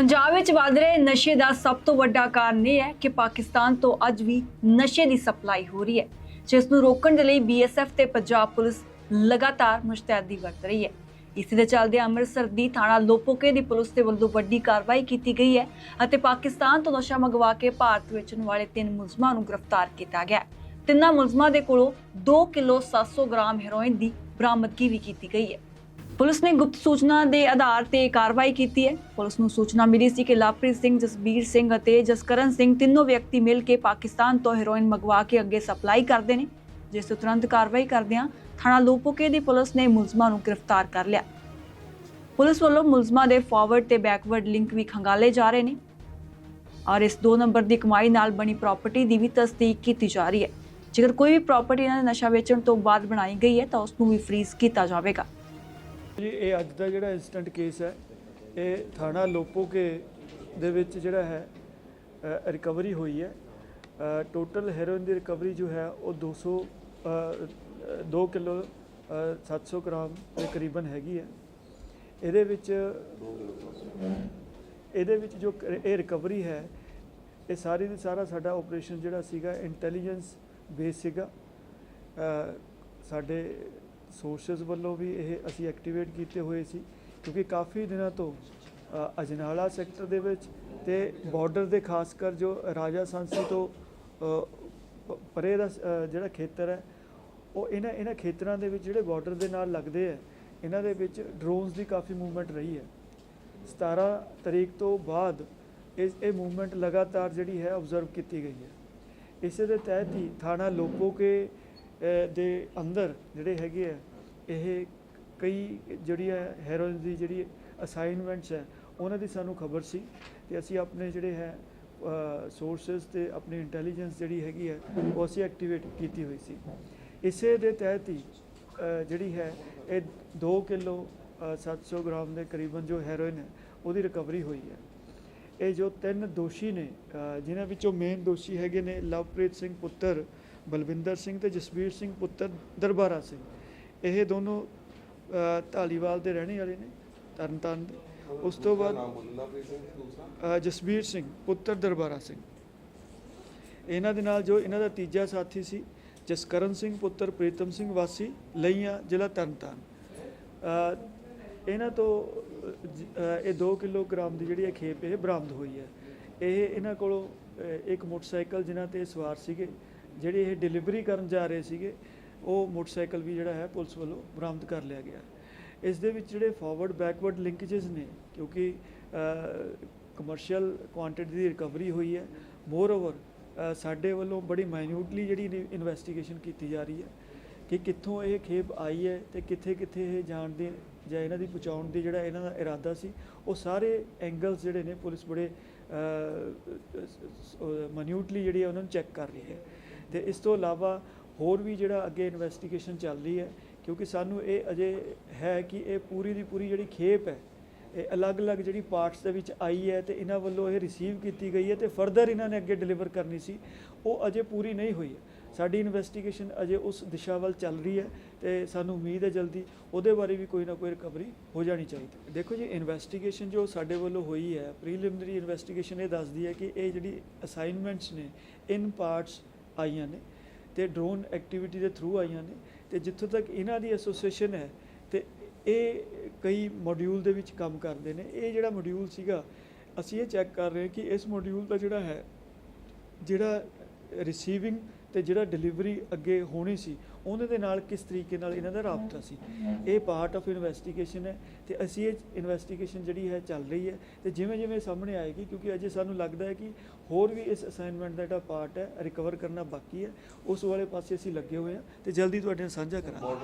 ਪੰਜਾਬ ਵਿੱਚ ਵੱਧ ਰਹੇ ਨਸ਼ੇ ਦਾ ਸਭ ਤੋਂ ਵੱਡਾ ਕਾਰਨ ਇਹ ਹੈ ਕਿ ਪਾਕਿਸਤਾਨ ਤੋਂ ਅੱਜ ਵੀ ਨਸ਼ੇ ਦੀ ਸਪਲਾਈ ਹੋ ਰਹੀ ਹੈ, ਜਿਸ ਨੂੰ ਰੋਕਣ ਦੇ ਲਈ ਬੀਐਸਐਫ ਤੇ ਪੰਜਾਬ ਪੁਲਿਸ ਲਗਾਤਾਰ ਮੁਸ਼ਤੈਦੀ ਵਰਤ ਰਹੀ ਹੈ। ਇਸੇ ਦੇ ਚੱਲਦੇ ਅੰਮ੍ਰਿਤਸਰ ਦੀ ਥਾਣਾ ਲੋਪੋਕੇ ਦੀ ਪੁਲਿਸ ਦੇ ਵੱਲੋਂ ਵੱਡੀ ਕਾਰਵਾਈ ਕੀਤੀ ਗਈ ਹੈ ਅਤੇ ਪਾਕਿਸਤਾਨ ਤੋਂ ਨਸ਼ਾ ਮੰਗਵਾ ਕੇ ਭਾਰਤ ਵੇਚਣ ਵਾਲੇ ਤਿੰਨ ਮੁਲਜ਼ਮਾਂ ਨੂੰ ਗ੍ਰਿਫਤਾਰ ਕੀਤਾ ਗਿਆ ਤਿੰਨਾਂ ਮੁਲਜ਼ਮਾਂ ਦੇ ਕੋਲੋਂ 2 ਕਿਲੋ 700 ਗ੍ਰਾਮ ਹੈਰੋਇਨ ਦੀ ਬਰਾਮਦਗੀ ਵੀ ਕੀਤੀ ਗਈ ਹੈ। ਪੁਲਿਸ ਨੇ ਗੁਪਤ ਸੂਚਨਾ ਦੇ ਆਧਾਰ ਤੇ ਕਾਰਵਾਈ ਕੀਤੀ ਹੈ। ਪੁਲਿਸ ਨੂੰ ਸੂਚਨਾ ਮਿਲੀ ਸੀ ਕਿ ਲਵਪ੍ਰੀਤ ਸਿੰਘ, ਜਸਬੀਰ ਸਿੰਘ ਅਤੇ ਜਸਕਰਨ ਸਿੰਘ ਤਿੰਨੋਂ ਵਿਅਕਤੀ ਮਿਲ ਕੇ ਪਾਕਿਸਤਾਨ ਤੋਂ ਹੈਰੋਇਨ ਮੰਗਵਾ ਕੇ ਅੱਗੇ ਸਪਲਾਈ ਕਰਦੇ ਨੇ, ਜਿਸ ਤੋਂ ਤੁਰੰਤ ਕਾਰਵਾਈ ਕਰਦਿਆਂ ਥਾਣਾ ਲੋਪੋਕੇ ਦੀ ਪੁਲਿਸ ਨੇ ਮੁਲਜ਼ਮਾਂ ਨੂੰ ਗ੍ਰਿਫਤਾਰ ਕਰ ਲਿਆ। ਪੁਲਿਸ ਵੱਲੋਂ ਮੁਲਜ਼ਮਾਂ ਦੇ ਫਾਰਵਰਡ ਤੇ ਬੈਕਵਰਡ ਲਿੰਕ ਵੀ ਖੰਗਾਲੇ ਜਾ ਰਹੇ ਨੇ ਔਰ ਇਸ 2 ਨੰਬਰ ਦੀ ਕਮਾਈ ਨਾਲ ਬਣੀ ਪ੍ਰਾਪਰਟੀ ਦੀ ਵੀ ਤਸਦੀਕ ਕੀਤੀ ਜਾ ਰਹੀ ਹੈ। ਜੇਕਰ ਕੋਈ ਵੀ ਪ੍ਰਾਪਰਟੀ ਇਹਨਾਂ ਨੇ ਨਸ਼ਾ ਵੇਚਣ ਤੋਂ ਬਾਅਦ ਬਣਾਈ ਗਈ ਹੈ ਤਾਂ ਉਸ ਨੂੰ ਵੀ ਫ੍ਰੀਜ਼ ਕੀਤਾ ਜਾਵੇਗਾ। ਜੀ, ਇਹ ਅੱਜ ਦਾ ਜਿਹੜਾ ਇਨਸਟੈਂਟ ਕੇਸ ਹੈ, ਇਹ ਥਾਣਾ ਲੋਪੋਕੇ ਦੇ ਵਿੱਚ ਜਿਹੜਾ ਹੈ ਰਿਕਵਰੀ ਹੋਈ ਹੈ। ਟੋਟਲ ਹੈਰੋਇਨ ਦੀ ਰਿਕਵਰੀ ਜੋ ਹੈ, ਉਹ 200 2 ਕਿਲੋ 700 ਗ੍ਰਾਮ ਦੇ ਕਰੀਬਨ ਹੈਗੀ ਹੈ। ਇਹਦੇ ਵਿੱਚ ਇਹਦੇ ਵਿੱਚ ਜੋ ਇਹ ਰਿਕਵਰੀ ਹੈ, ਇਹ ਸਾਰੀ ਦੀ ਸਾਰਾ ਸਾਡਾ ਆਪਰੇਸ਼ਨ ਜਿਹੜਾ ਸੀਗਾ ਇੰਟੈਲੀਜੈਂਸ ਬੇਸ ਸੀਗਾ। ਸਾਡੇ ਸੋਰਸਸ ਵੱਲੋਂ ਵੀ ਇਹ ਅਸੀਂ ਐਕਟੀਵੇਟ ਕੀਤੇ ਹੋਏ ਸੀ ਕਿਉਂਕਿ ਕਾਫੀ ਦਿਨਾਂ ਤੋਂ ਅ, ਅਜਨਾਲਾ ਸੈਕਟਰ ਦੇ ਵਿੱਚ ਤੇ ਬਾਰਡਰ ਦੇ ਖਾਸ ਕਰ ਜੋ ਰਾਜਾ ਸਾਂਸੀ ਤੋਂ ਅ, ਪ- ਪਰੇ ਦਾ ਸ- ਅ, ਜਿਹੜਾ ਖੇਤਰ ਹੈ ਉਹ ਇਹਨਾਂ ਇਹਨਾਂ ਖੇਤਰਾਂ ਦੇ ਵਿੱਚ ਜਿਹੜੇ ਬਾਰਡਰ ਦੇ ਨਾਲ ਲੱਗਦੇ ਹੈ ਇਹਨਾਂ ਦੇ ਵਿੱਚ ਡਰੋਨਸ ਦੀ ਕਾਫੀ ਮੂਵਮੈਂਟ ਰਹੀ ਹੈ। 17 ਤਰੀਕ ਤੋਂ ਬਾਅਦ ਇਸ ਇਹ ਮੂਵਮੈਂਟ ਲਗਾਤਾਰ ਜਿਹੜੀ ਹੈ ਆਬਜ਼ਰਵ ਕੀਤੀ ਗਈ ਹੈ। ਇਸੇ ਦੇ ਤਹਿਤ ਹੀ ਥਾਣਾ ਲੋਪੋ ਕੇ ਦੇ ਅੰਦਰ ਜਿਹੜੇ ਹੈਗੇ ਆ, ਇਹ ਕਈ ਜਿਹੜੀ ਹੈ ਹੈਰੋਇਨ ਦੀ ਜਿਹੜੀ ਅਸਾਈਨਮੈਂਟਸ ਹੈ ਉਹਨਾਂ ਦੀ ਸਾਨੂੰ ਖਬਰ ਸੀ ਤੇ ਅਸੀਂ ਆਪਣੇ ਜਿਹੜੇ ਹੈ ਸੋਰਸਸ ਤੇ ਆਪਣੀ ਇੰਟੈਲੀਜੈਂਸ ਜਿਹੜੀ ਹੈਗੀ ਹੈ ਉਹ ਅਸੀਂ ਐਕਟੀਵੇਟ ਕੀਤੀ ਹੋਈ ਸੀ। ਇਸੇ ਦੇ ਤਹਿਤ ਹੀ ਜਿਹੜੀ ਹੈ, ਇਹ 2 ਕਿਲੋ 700 ਗ੍ਰਾਮ ਦੇ ਕਰੀਬਨ ਜੋ ਹੈਰੋਇਨ ਹੈ, ਉਹਦੀ ਰਿਕਵਰੀ ਹੋਈ ਹੈ। ਇਹ ਜੋ ਤਿੰਨ ਦੋਸ਼ੀ ਨੇ ਜਿਨ੍ਹਾਂ ਵਿੱਚੋਂ ਮੇਨ ਦੋਸ਼ੀ ਹੈਗੇ ਨੇ ਲਵਪ੍ਰੀਤ ਸਿੰਘ ਪੁੱਤਰ ਬਲਵਿੰਦਰ ਸਿੰਘ ਤੇ ਜਸਵੀਰ ਸਿੰਘ ਪੁੱਤਰ ਦਰਬਾਰਾ ਸਿੰਘ। ਇਹ ਦੋਨੋਂ ਢਾਲੀਵਾਲ ਦੇ ਰਹਿਣੇ ਵਾਲੇ ਨੇ ਤਰਨਤਾਰਨ ਦੇ। ਉਸ ਤੋਂ ਬਾਅਦ ਅ, ਜਸਵੀਰ ਸਿੰਘ ਪੁੱਤਰ ਦਰਬਾਰਾ ਸਿੰਘ। ਇਹਨਾਂ ਦੇ ਨਾਲ ਜੋ ਇਹਨਾਂ ਦਾ ਤੀਜਾ ਸਾਥੀ ਸੀ ਜਸਕਰਨ ਸਿੰਘ ਪੁੱਤਰ ਪ੍ਰੀਤਮ ਸਿੰਘ ਵਾਸੀ ਲਈਆਂ ਜ਼ਿਲ੍ਹਾ ਤਰਨਤਾਰਨ। ਇਹਨਾਂ ਤੋਂ ਇਹ 2 ਕਿਲੋਗ੍ਰਾਮ ਦੀ ਜਿਹੜੀ ਖੇਪ ਇਹ ਬਰਾਮਦ ਹੋਈ ਹੈ। ਇਹ ਇਹਨਾਂ ਕੋਲੋਂ ਇੱਕ ਮੋਟਰਸਾਈਕਲ ਜਿਨ੍ਹਾਂ ਤੇ ਸਵਾਰ ਸੀਗੇ ਜਿਹੜੇ ਇਹ ਡਿਲੀਵਰੀ ਕਰਨ ਜਾ ਰਹੇ ਸੀਗੇ, ਉਹ ਮੋਟਰਸਾਈਕਲ ਵੀ ਜਿਹੜਾ ਹੈ, ਪੁਲਿਸ ਵੱਲੋਂ ਬਰਾਮਦ ਕਰ ਲਿਆ ਗਿਆ। ਇਸ ਦੇ ਵਿੱਚ ਜਿਹੜੇ ਫਾਰਵਰਡ ਬੈਕਵਰਡ ਲਿੰਕੇजेस ਨੇ, ਕਿਉਂਕਿ ਕਮਰਸ਼ੀਅਲ ਕੁਆਂਟੀਟੀ ਦੀ ਰਿਕਵਰੀ ਹੋਈ ਹੈ। ਮੋਰ ਓਵਰ ਸਾਡੇ ਵੱਲੋਂ ਬੜੀ ਮਾਈਨਿਊਟਲੀ ਜਿਹੜੀ ਇਨਵੈਸਟੀਗੇਸ਼ਨ ਕੀਤੀ ਜਾ ਰਹੀ ਹੈ ਕਿ ਕਿੱਥੋਂ ਇਹ ਖੇਪ ਆਈ ਹੈ ਤੇ ਕਿੱਥੇ ਕਿੱਥੇ ਇਹ ਜਾਣ ਦੀ ਜਾਂ ਇਹਨਾਂ ਦੀ ਪਹੁੰਚਾਉਣ ਦੀ ਜਿਹੜਾ ਇਹਨਾਂ ਦਾ ਇਰਾਦਾ ਸੀ, ਉਹ ਸਾਰੇ ਐਂਗਲਸ ਜਿਹੜੇ ਨੇ ਪੁਲਿਸ ਬੜੇ ਮਨਿਊਟਲੀ ਜਿਹੜੀ ਹੈ ਉਹਨਾਂ ਨੂੰ ਚੈੱਕ ਕਰ ਰਹੀ ਹੈ। ਤੇ ਇਸ ਤੋਂ ਇਲਾਵਾ ਹੋਰ ਵੀ ਜਿਹੜਾ ਅੱਗੇ ਇਨਵੈਸਟੀਗੇਸ਼ਨ ਚੱਲ ਰਹੀ ਹੈ, ਕਿਉਂਕਿ ਸਾਨੂੰ ਇਹ ਅਜੇ ਹੈ ਕਿ ਇਹ ਪੂਰੀ ਦੀ ਪੂਰੀ ਜਿਹੜੀ ਖੇਪ ਹੈ, ਇਹ ਅਲੱਗ-ਅਲੱਗ ਜਿਹੜੀ ਪਾਰਟਸ ਦੇ ਵਿੱਚ ਆਈ ਹੈ ਤੇ ਇਹਨਾਂ ਵੱਲੋਂ ਇਹ ਰਿਸੀਵ ਕੀਤੀ ਗਈ ਹੈ ਤੇ ਫਰਦਰ ਇਹਨਾਂ ਨੇ ਅੱਗੇ ਡਿਲੀਵਰ ਕਰਨੀ ਸੀ, ਉਹ ਅਜੇ ਪੂਰੀ ਨਹੀਂ ਹੋਈ ਹੈ। ਸਾਡੀ ਇਨਵੈਸਟੀਗੇਸ਼ਨ ਅਜੇ ਉਸ ਦਿਸ਼ਾ ਵੱਲ ਚੱਲ ਰਹੀ ਹੈ ਤੇ ਸਾਨੂੰ ਉਮੀਦ ਹੈ ਜਲਦੀ ਉਹਦੇ ਬਾਰੇ ਵੀ ਕੋਈ ਨਾ ਕੋਈ ਰਿਕਵਰੀ ਹੋ ਜਾਣੀ ਚਾਹੀਦੀ ਦੇਖੋ ਜੀ ਇਨਵੈਸਟੀਗੇਸ਼ਨ ਜੋ ਸਾਡੇ ਵੱਲੋਂ ਹੋਈ ਹੈ ਪ੍ਰੀਲਿਮਿਨਰੀ ਇਨਵੈਸਟੀਗੇਸ਼ਨ ਇਹ ਦੱਸਦੀ ਹੈ ਕਿ ਇਹ ਜਿਹੜੀ ਅਸਾਈਨਮੈਂਟਸ ਨੇ ਇਨ ਪਾਰਟਸ ਆਈਆਂ ਨੇ ਤੇ ਡਰੋਨ ਐਕਟੀਵਿਟੀ ਦੇ ਥਰੂ ਆਈਆਂ ਨੇ ਤੇ ਜਿੱਥੋਂ ਤੱਕ ਇਹਨਾਂ ਦੀ ਐਸੋਸੀਏਸ਼ਨ ਹੈ ਤੇ ਇਹ ਕਈ ਮੋਡਿਊਲ ਦੇ ਵਿੱਚ ਕੰਮ ਕਰਦੇ ਨੇ। ਇਹ ਜਿਹੜਾ ਮੋਡਿਊਲ ਸੀਗਾ, ਅਸੀਂ ਇਹ ਚੈੱਕ ਕਰ ਰਹੇ ਕਿ ਇਸ ਮੋਡਿਊਲ ਦਾ ਜਿਹੜਾ ਹੈ, ਜਿਹੜਾ ਰਿਸੀਵਿੰਗ ਤੇ ਜਿਹੜਾ ਡਿਲੀਵਰੀ ਅੱਗੇ ਹੋਣੀ ਸੀ ਉਹਨਾਂ ਦੇ ਨਾਲ ਕਿਸ ਤਰੀਕੇ ਨਾਲ ਇਹਨਾਂ ਦਾ ਰਾਬਤਾ ਸੀ? ਇਹ ਪਾਰਟ ਆਫ ਇਨਵੈਸਟੀਗੇਸ਼ਨ ਹੈ ਤੇ ਅਸੀਂ ਇਹ ਇਨਵੈਸਟੀਗੇਸ਼ਨ ਜਿਹੜੀ ਹੈ ਚੱਲ ਰਹੀ ਹੈ ਤੇ ਜਿਵੇਂ ਜਿਵੇਂ ਸਾਹਮਣੇ ਆਏਗੀ, ਕਿਉਂਕਿ ਅਜੇ ਸਾਨੂੰ ਲੱਗਦਾ ਹੈ ਕਿ ਹੋਰ ਵੀ ਇਸ ਅਸਾਈਨਮੈਂਟ ਦਾ ਜਿਹੜਾ ਪਾਰਟ ਹੈ ਰਿਕਵਰ ਕਰਨਾ ਬਾਕੀ ਹੈ, ਉਸ ਵਾਲੇ ਪਾਸੇ ਅਸੀਂ ਲੱਗੇ ਹੋਏ ਹਾਂ ਤੇ ਜਲਦੀ ਤੁਹਾਡੇ ਨਾਲ ਸਾਂਝਾ ਕਰਾਂਗੇ।